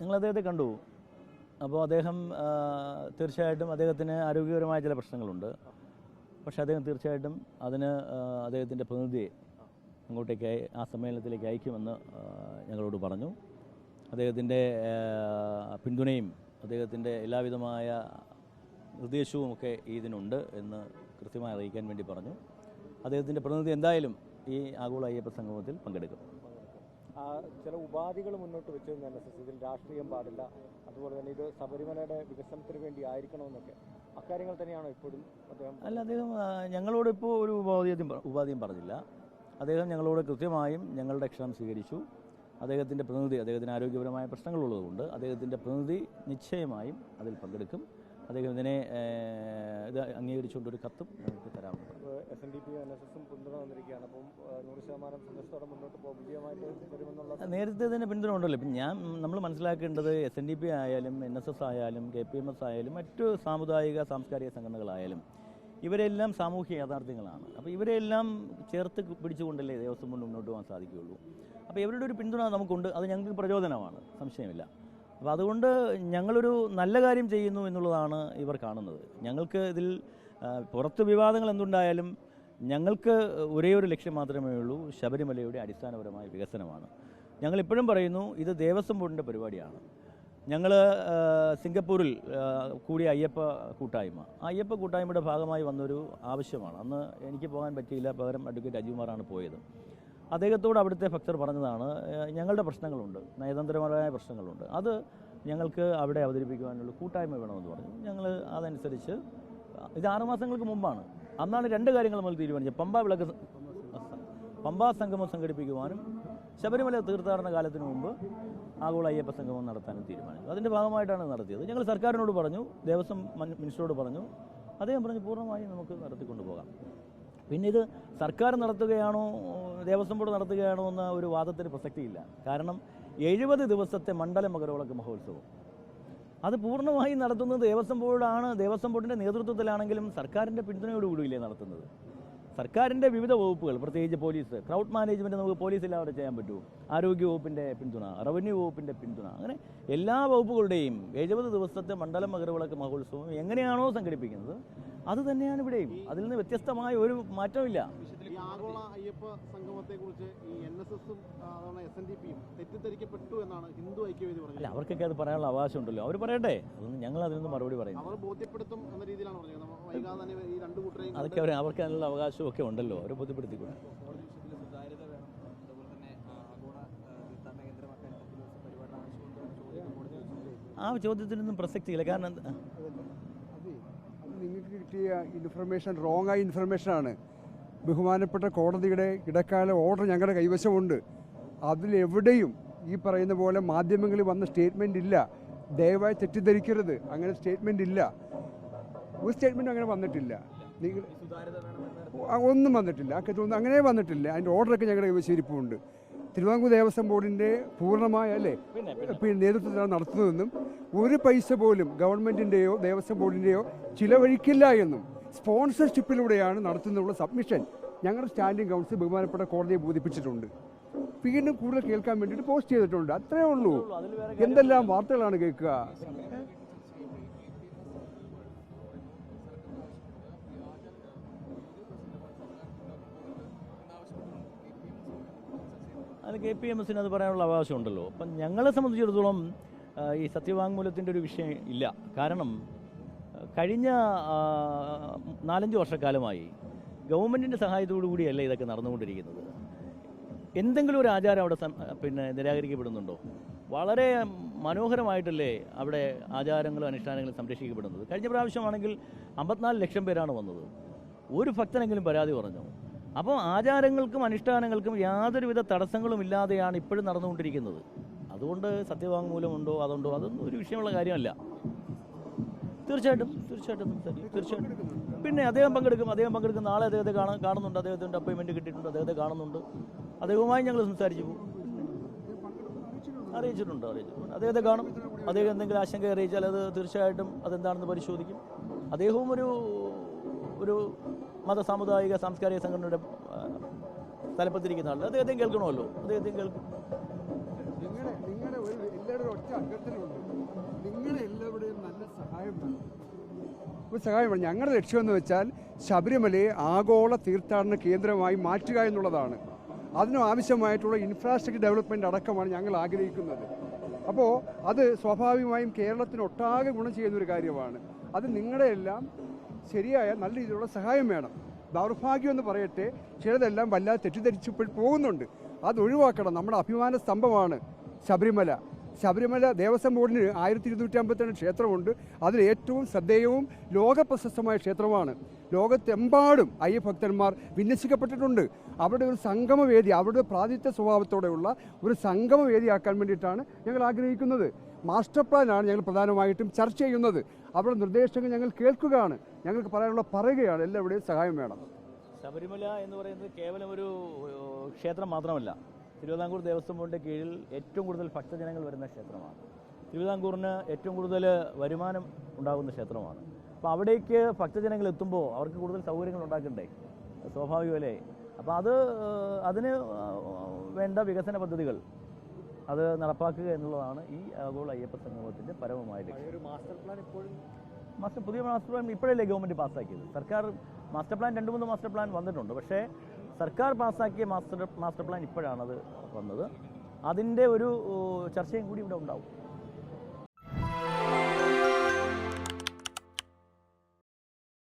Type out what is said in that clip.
നിങ്ങൾ അദ്ദേഹത്തെ കണ്ടു? അപ്പോൾ അദ്ദേഹം തീർച്ചയായിട്ടും അദ്ദേഹത്തിന് ആരോഗ്യപരമായ ചില പ്രശ്നങ്ങളുണ്ട്. പക്ഷേ അദ്ദേഹം തീർച്ചയായിട്ടും അതിന് അദ്ദേഹത്തിന്റെ പ്രതിനിധിയെ അങ്ങോട്ടേക്ക് ആ സമ്മേളനത്തിലേക്ക് അയക്കുമെന്ന് ഞങ്ങളോട് പറഞ്ഞു. അദ്ദേഹത്തിന്റെ പിന്തുണയും അദ്ദേഹത്തിന്റെ എല്ലാവിധമായ നിർദ്ദേശവും ഒക്കെ ഇതിനുണ്ട് എന്ന് കൃത്യമായി അറിയിക്കാൻ വേണ്ടി പറഞ്ഞു. അദ്ദേഹത്തിന്റെ പ്രതിനിധി എന്തായാലും ഈ ആഗോള അയ്യപ്പ സംഗമത്തിൽ പങ്കെടുക്കും. ചില ഉപാധികൾ മുന്നോട്ട് വെച്ചിരുന്നു എൻ എസ് എസ് ഇതിൽ രാഷ്ട്രീയം പാടില്ല. അതുപോലെ തന്നെ ഇത് ശബരിമലയുടെ വികസനത്തിന് വേണ്ടി ആയിരിക്കണമെന്നൊക്കെ. അക്കാര്യങ്ങൾ തന്നെയാണോ ഇപ്പോഴും അദ്ദേഹം അല്ല അദ്ദേഹം ഞങ്ങളോട് ഇപ്പോൾ ഒരു ഉപാധിയും ഉപാധിയും പറഞ്ഞില്ല. അദ്ദേഹം ഞങ്ങളോട് കൃത്യമായും ഞങ്ങളുടെ ക്ഷണം സ്വീകരിച്ചു. അദ്ദേഹത്തിന്റെ പ്രതിനിധി അദ്ദേഹത്തിന് ആരോഗ്യപരമായ പ്രശ്നങ്ങളുള്ളതുകൊണ്ട് അദ്ദേഹത്തിന്റെ പ്രതിനിധി നിശ്ചയമായും അതിൽ പങ്കെടുക്കും. അദ്ദേഹം ഇതിനെ ഇത് അംഗീകരിച്ചുകൊണ്ടൊരു കത്തും നമുക്ക് തരാമെന്ന് പറഞ്ഞു S N D P N S എസും പിന്തുണ വന്നിരിക്കുകയാണ് അപ്പം ആ, നൂറ് ശതമാനം സന്ദേശത്തോടെ മുന്നോട്ട് നേരത്തെ തന്നെ പിന്തുണ ഉണ്ടല്ലോ. ഇപ്പം ഞാൻ നമ്മൾ മനസ്സിലാക്കേണ്ടത് എസ് എൻ ഡി പി ആയാലും എൻ എസ് എസ് ആയാലും കെ പി എം എസ് ആയാലും മറ്റു സാമുദായിക സാംസ്കാരിക സംഘടനകളായാലും ഇവരെല്ലാം സാമൂഹ്യ യാഥാർത്ഥ്യങ്ങളാണ്. അപ്പോൾ ഇവരെല്ലാം ചേർത്ത് പിടിച്ചുകൊണ്ടല്ലേ ദേവസ്വം കൊണ്ട് മുന്നോട്ട് പോകാൻ സാധിക്കുകയുള്ളൂ. അപ്പോൾ ഇവരുടെ ഒരു പിന്തുണ നമുക്കുണ്ട്. അത് ഞങ്ങൾക്ക് പ്രചോദനമാണ്. സംശയമില്ല. അപ്പോൾ അതുകൊണ്ട് ഞങ്ങളൊരു നല്ല കാര്യം ചെയ്യുന്നു എന്നുള്ളതാണ് ഇവർ കാണുന്നത്. ഞങ്ങൾക്ക് ഇതിൽ പുറത്ത് വിവാദങ്ങൾ എന്തുണ്ടായാലും ഞങ്ങൾക്ക് ഒരേ ഒരു ലക്ഷ്യം മാത്രമേ ഉള്ളൂ ശബരിമലയുടെ അടിസ്ഥാനപരമായ വികസനമാണ്. ഞങ്ങൾ ഇപ്പോഴും പറയുന്നു ഇത് ദേവസ്വം ബോർഡിന്റെ പരിപാടിയാണ്. ഞങ്ങൾ സിംഗപ്പൂരിൽ കൂടിയ അയ്യപ്പ കൂട്ടായ്മ. അയ്യപ്പ കൂട്ടായ്മയുടെ ഭാഗമായി വന്നൊരു ആവശ്യമാണ്. അന്ന് എനിക്ക് പോകാൻ പറ്റിയില്ല പകരം അഡ്വക്കേറ്റ് അജികുമാറാണ് പോയത്. അദ്ദേഹത്തോട് അവിടുത്തെ ഭക്തർ പറഞ്ഞതാണ് ഞങ്ങളുടെ പ്രശ്നങ്ങളുണ്ട് നയതന്ത്രപരമായ പ്രശ്നങ്ങളുണ്ട്. അത് ഞങ്ങൾക്ക് അവിടെ അവതരിപ്പിക്കുവാനുള്ള കൂട്ടായ്മ വേണമെന്ന് പറഞ്ഞു. ഞങ്ങൾ അതനുസരിച്ച് ഇത് ആറുമാസങ്ങൾക്ക് മുമ്പാണ്. അന്നാണ് രണ്ട് കാര്യങ്ങൾ നമ്മൾ തീരുമാനിച്ചത്. പമ്പ വിളക്ക് പമ്പാ സംഗമം സംഘടിപ്പിക്കുവാനും ശബരിമല തീർത്ഥാടന കാലത്തിന് മുമ്പ് ആഗോള അയ്യപ്പ സംഗമം നടത്താനും തീരുമാനിച്ചു. അതിന്റെ ഭാഗമായിട്ടാണ് നടത്തിയത്. ഞങ്ങൾ സർക്കാരിനോട് പറഞ്ഞു ദേവസ്വം മിനിസ്റ്ററോട് പറഞ്ഞു അദ്ദേഹം പറഞ്ഞു പൂർണമായും നമുക്ക് നടത്തിക്കൊണ്ടു പോകാം പിന്നെ ഇത് സർക്കാർ നടത്തുകയാണോ ദേവസ്വം ബോർഡ് നടത്തുകയാണോ എന്ന ഒരു വാദത്തിന് പ്രസക്തിയില്ല. കാരണം എഴുപത് ദിവസത്തെ മണ്ഡല മകരവിളക്ക് മഹോത്സവം. അത് പൂർണമായും നടത്തുന്നത് ദേവസ്വം ബോർഡാണ്. ദേവസ്വം ബോർഡിന്റെ നേതൃത്വത്തിലാണെങ്കിലും സർക്കാരിന്റെ പിന്തുണയോടുകൂടിയില്ലേ നടത്തുന്നത്. സർക്കാരിന്റെ വിവിധ വകുപ്പുകൾ പ്രത്യേകിച്ച് പോലീസ് ക്രൗഡ് മാനേജ്മെന്റ് നമുക്ക് പോലീസില്ലാതെ ചെയ്യാൻ പറ്റുമോ? ആരോഗ്യ വകുപ്പിന്റെ പിന്തുണ റവന്യൂ വകുപ്പിന്റെ പിന്തുണ അങ്ങനെ എല്ലാ വകുപ്പുകളുടെയും എഴുപത് ദിവസത്തെ മണ്ഡലം മകരവിളക്ക് മഹോത്സവം എങ്ങനെയാണോ സംഘടിപ്പിക്കുന്നത് അത് തന്നെയാണ് ഇവിടെയും. അതിൽ നിന്ന് വ്യത്യസ്തമായ ഒരു മാറ്റമില്ല. ആഗോള അയ്യപ്പ സംഗമത്തെ കുറിച്ച് ഈ എൻ എസ് എസും അതുപോലെ എസ് എൻ ഡി പിയും തെറ്റിദ്ധരിക്കപ്പെട്ടു എന്നാണ് ഹിന്ദു ഐക്യവേദി അല്ല പറഞ്ഞത് അവർക്കൊക്കെ അത് പറയാനുള്ള അവകാശമുണ്ടല്ലോ. അവർ പറയട്ടെ. അതൊന്നും ഞങ്ങൾ അതിനൊന്നും മറുപടി പറയും അവർ ബോധ്യപ്പെടുത്തും എന്ന രീതിയിലാണ് പറഞ്ഞത് വൈകാതെ തന്നെ ഈ രണ്ട് കൂട്ടരെയും അതൊക്കെ അവർ അവർക്ക് അതിനുള്ള അവകാശമൊക്കെ ഉണ്ടല്ലോ. അവർ തന്നെ ആ, ചോദ്യത്തിനൊന്നും പ്രസക്തിയില്ല. കാരണം നിങ്ങൾക്ക് കിട്ടിയ ഇൻഫർമേഷൻ റോങ് ആയ ഇൻഫർമേഷനാണ് ബഹുമാനപ്പെട്ട കോടതിയുടെ ഇടക്കാല ഓർഡർ ഞങ്ങളുടെ കൈവശമുണ്ട്. അതിലെവിടെയും ഈ പറയുന്ന പോലെ മാധ്യമങ്ങളിൽ വന്ന സ്റ്റേറ്റ്മെന്റ് ഇല്ല. ദയവായി തെറ്റിദ്ധരിക്കരുത്. അങ്ങനെ സ്റ്റേറ്റ്മെന്റ് ഇല്ല. ഒരു സ്റ്റേറ്റ്മെന്റും അങ്ങനെ വന്നിട്ടില്ല. നിങ്ങൾ ഒന്നും വന്നിട്ടില്ല. ആ ഒന്നും അങ്ങനെ വന്നിട്ടില്ല. അതിന്റെ ഓർഡറൊക്കെ ഞങ്ങളുടെ കൈവശം ഇരിപ്പുണ്ട്. തിരുവിതാംകൂർ ദേവസ്വം ബോർഡിന്റെ പൂർണമായ അല്ലേ? പിന്നെ നേതൃത്വത്തിലാണ് നടത്തുന്നതെന്നും ഒരു പൈസ പോലും ഗവൺമെന്റിന്റെയോ ദേവസ്വം ബോർഡിന്റെയോ ചിലവഴിക്കില്ല എന്നും സ്പോൺസർഷിപ്പിലൂടെയാണ് നടത്തുന്നുള്ള സബ്മിഷൻ ഞങ്ങളുടെ സ്റ്റാൻഡിംഗ് കൗൺസിൽ ബഹുമാനപ്പെട്ട കോടതിയെ ബോധിപ്പിച്ചിട്ടുണ്ട്. വീണ്ടും കൂടുതൽ കേൾക്കാൻ വേണ്ടിയിട്ട് പോസ്റ്റ് ചെയ്തിട്ടുണ്ട്. അത്രേ ഉള്ളൂ. എന്തെല്ലാം വാർത്തകളാണ് കേൾക്കുക? അത് കെ പി എം എസിന് അത് പറയാനുള്ള അവകാശമുണ്ടല്ലോ. അപ്പം ഞങ്ങളെ സംബന്ധിച്ചിടത്തോളം ഈ സത്യവാങ്മൂലത്തിന്റെ ഒരു വിഷയം ഇല്ല. കാരണം കഴിഞ്ഞ നാലഞ്ച് വർഷക്കാലമായി ഗവൺമെന്റിന്റെ സഹായത്തോടു കൂടിയല്ല ഇതൊക്കെ നടന്നുകൊണ്ടിരിക്കുന്നത്. എന്തെങ്കിലും ഒരു ആചാരം അവിടെ പിന്നെ നിരാകരിക്കപ്പെടുന്നുണ്ടോ? വളരെ മനോഹരമായിട്ടല്ലേ അവിടെ ആചാരങ്ങളും അനുഷ്ഠാനങ്ങളും സംരക്ഷിക്കപ്പെടുന്നത്. കഴിഞ്ഞ പ്രാവശ്യമാണെങ്കിൽ അമ്പത്തിനാല് ലക്ഷം പേരാണ് വന്നത്. ഒരു ഭക്തനെങ്കിലും പരാതി പറഞ്ഞു? അപ്പോൾ ആചാരങ്ങൾക്കും അനുഷ്ഠാനങ്ങൾക്കും യാതൊരുവിധ തടസ്സങ്ങളും ഇല്ലാതെയാണ് ഇപ്പോഴും നടന്നുകൊണ്ടിരിക്കുന്നത്. അതുകൊണ്ട് സത്യവാങ്മൂലമുണ്ടോ അതുണ്ടോ അതൊന്നും ഒരു വിഷയമുള്ള കാര്യമല്ല. തീർച്ചയായിട്ടും തീർച്ചയായിട്ടും തീർച്ചയായിട്ടും. പിന്നെ അദ്ദേഹം പങ്കെടുക്കും അദ്ദേഹം പങ്കെടുക്കും നാളെ അദ്ദേഹത്തെ കാണാൻ കാണുന്നുണ്ട്. അദ്ദേഹത്തിന്റെ അപ്പോയിൻമെന്റ് കിട്ടിയിട്ടുണ്ട് അദ്ദേഹത്തെ കാണുന്നുണ്ട്. അദ്ദേഹവുമായി ഞങ്ങൾ സംസാരിച്ചു പോകും. അറിയിച്ചിട്ടുണ്ട് അറിയിച്ചിട്ടുണ്ട്. അദ്ദേഹത്തെ കാണും. അദ്ദേഹം എന്തെങ്കിലും ആശങ്ക അറിയിച്ചാൽ അത് തീർച്ചയായിട്ടും അതെന്താണെന്ന് പരിശോധിക്കും. അദ്ദേഹവും ഒരു ഒരു മത സാമുദായിക സാംസ്കാരിക സംഘടനയുടെ തലപ്പത്തിരിക്കുന്ന ആളല്ല. അദ്ദേഹത്തെയും കേൾക്കണമല്ലോ. അദ്ദേഹത്തെയും കേൾക്കും. നിങ്ങളുടെ നിങ്ങളുടെ ഒരു എല്ലാവരും ഒറ്റ അഭ്യർത്ഥനയുണ്ട് നിങ്ങളെ എല്ലാവരുടെയും നല്ല സഹായം വേണം. ഒരു സഹായം ഞങ്ങളുടെ ലക്ഷ്യം എന്ന് വെച്ചാൽ ശബരിമലയെ ആഗോള തീർത്ഥാടന കേന്ദ്രമായി മാറ്റുക എന്നുള്ളതാണ്. അതിനും ആവശ്യമായിട്ടുള്ള ഇൻഫ്രാസ്ട്രക്ചർ ഡെവലപ്മെന്റ് അടക്കമാണ് ഞങ്ങൾ ആഗ്രഹിക്കുന്നത്. അപ്പോൾ അത് സ്വാഭാവികമായും കേരളത്തിന് കേരളത്തിനൊട്ടാകെ ഗുണം ചെയ്യുന്ന ഒരു കാര്യമാണ്. അത് നിങ്ങളുടെ എല്ലാം ശരിയായ നല്ല രീതിയിലുള്ള സഹായം വേണം. ദൗർഭാഗ്യം എന്ന് പറയട്ടെ ചിലതെല്ലാം വല്ലാതെ തെറ്റിദ്ധരിച്ചു പോകുന്നുണ്ട്. അത് ഒഴിവാക്കണം. നമ്മുടെ അഭിമാന സ്തംഭമാണ് ശബരിമല. ശബരിമല ദേവസ്വം ബോർഡിന് ആയിരത്തി ഇരുന്നൂറ്റി അമ്പത്തിരണ്ട് ക്ഷേത്രമുണ്ട്. അതിൽ ഏറ്റവും ശ്രദ്ധേയവും ലോകപ്രശസ്തമായ ക്ഷേത്രമാണ്. ലോകത്തെമ്പാടും അയ്യഭക്തന്മാർ വിന്യസിക്കപ്പെട്ടിട്ടുണ്ട്. അവിടെ ഒരു സംഗമവേദി അവരുടെ പ്രാതിനിധ്യ സ്വഭാവത്തോടെയുള്ള ഒരു സംഗമവേദിയാക്കാൻ വേണ്ടിയിട്ടാണ് ഞങ്ങൾ ആഗ്രഹിക്കുന്നത്. മാസ്റ്റർ പ്ലാനാണ് ഞങ്ങൾ പ്രധാനമായിട്ടും ചർച്ച ചെയ്യുന്നത്. അവരുടെ നിർദ്ദേശങ്ങൾ ഞങ്ങൾ കേൾക്കുകയാണ്. ഞങ്ങൾക്ക് പറയാനുള്ള പറയുകയാണ്. എല്ലാവരുടെയും സഹായം വേണം. ശബരിമല എന്ന് പറയുന്നത് കേവലം ഒരു ക്ഷേത്രം മാത്രമല്ല. തിരുവിതാംകൂർ ദേവസ്വം ബോർഡിന്റെ കീഴിൽ ഏറ്റവും കൂടുതൽ ഭക്തജനങ്ങൾ വരുന്ന ക്ഷേത്രമാണ്. തിരുവിതാംകൂറിന് ഏറ്റവും കൂടുതൽ വരുമാനം ഉണ്ടാകുന്ന ക്ഷേത്രമാണ്. അപ്പോൾ അവിടേക്ക് ഭക്തജനങ്ങൾ എത്തുമ്പോൾ അവർക്ക് കൂടുതൽ സൗകര്യങ്ങൾ ഉണ്ടാക്കണ്ടേ? സ്വാഭാവികമല്ലേ അപ്പോൾ അത് അതിന് വേണ്ട വികസന പദ്ധതികൾ അത് നടപ്പാക്കുക എന്നുള്ളതാണ് ഈ ആഗോള അയ്യപ്പ സംഗമത്തിന്റെ പരമമായ ലക്ഷ്യം. മാസ്റ്റർ പ്ലാൻ ഇപ്പോഴും? മാസ്റ്റർ പുതിയ മാസ്റ്റർ പ്ലാൻ ഇപ്പോഴല്ലേ ഗവൺമെന്റ് പാസ്സാക്കിയത്? സർക്കാർ മാസ്റ്റർ പ്ലാൻ രണ്ട് മൂന്ന് മാസ്റ്റർ പ്ലാൻ വന്നിട്ടുണ്ട്. പക്ഷേ സർക്കാർ പാസ്സാക്കിയ മാസ്റ്റർ മാസ്റ്റർ പ്ലാൻ ഇപ്പോഴാണത് വന്നത്. അതിന്റെ ഒരു ചർച്ചയും കൂടി ഇവിടെ ഉണ്ടാവും.